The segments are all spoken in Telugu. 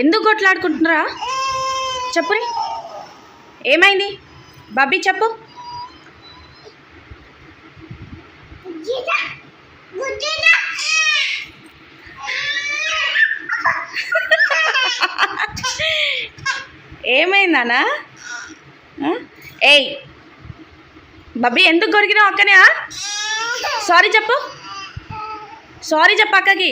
ఎందుకు కొట్లాడుకుంటున్నారా? చెప్పు ఏమైంది? బాబీ చెప్పు. ఏమైందనా ఏయ్ బబ్బీ ఎందుకు కొరికినావు అక్కనే సారీ చెప్పు. సారీ చెప్పు అక్కకి.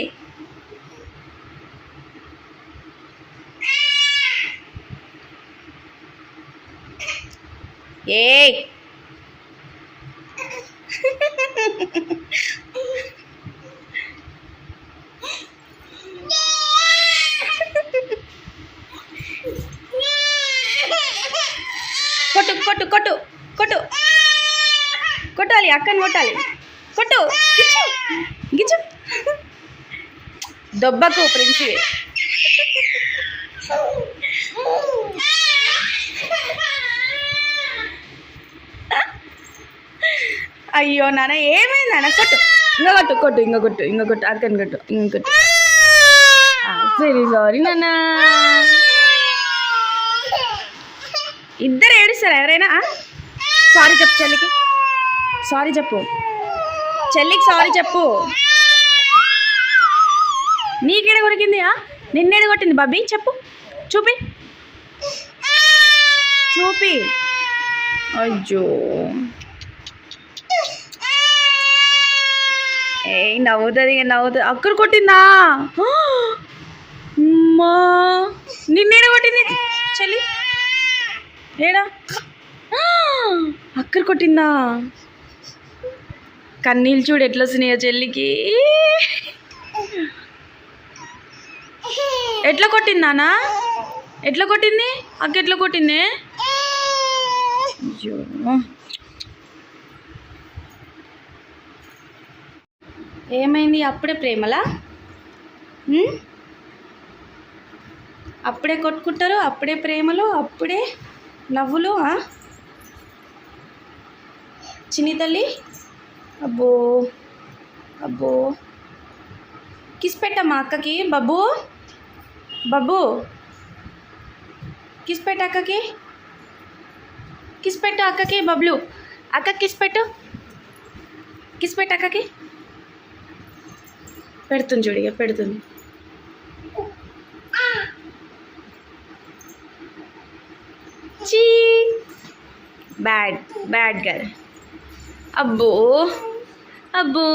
ఏ కొట్టు కొట్టు కొట్టు కొట్టు. కొట్టాలి అక్కని కొట్టాలి. కొట్టు గిచ్చు గిచ్చు. దొబ్బకు ప్రిన్సివి అయ్యో నాన్న ఏమైంది నాన్న? కొట్టు. ఇంకా కొట్టు కొట్టు ఇంకా కొట్టు ఇంకా కొట్టు అరకని కొట్టు ఇంక కొట్టు. సరే సారీ నాన్న. ఇద్దరు ఏడుస్తారు ఎవరైనా? సారీ చెప్పు చెల్లికి. సారీ చెప్పు. చెల్లికి సారీ చెప్పు. నీకేడ కొరికింది నిన్నేడ కొట్టింది బాబీ చెప్పు. చూపి. చూపి. అయ్యో. ఏ నవ్వుతుంది ఇక నవ్వుతుంది. అక్కడ కొట్టిందా? అమ్మా! నిన్నేడ కొట్టింది? చెల్లి? ఏడా? అక్కడ కొట్టిందా? కన్నీళ్ళు చూడు ఎట్లా వస్తున్నాయో చెల్లికి. ఎట్లా కొట్టిందానా ఎట్లా కొట్టింది? అక్క ఎట్లా కొట్టింది? అయ్యో. ఏమైంది? అప్పుడే ప్రేమలా? అప్పుడే కొట్టుకుంటారు అప్పుడే ప్రేమలు అప్పుడే నవ్వులు చిన్ని తల్లి? అబ్బో అబ్బో. కిస్ పెట్టమ్మా అక్కకి. బబ్బు బబ్బు. కిస్ పెట్ట అక్కకి. కిస్ పెట్టు అక్కకి బబ్లు. అక్క కిస్ పెట్టు. కిస్ పెట్టు అక్కకి. పెడుతుంది చూడు ఇక పెడుతుంది చీ బ్యాడ్ బ్యాడ్ గర్ల్ అబ్బో అబ్బో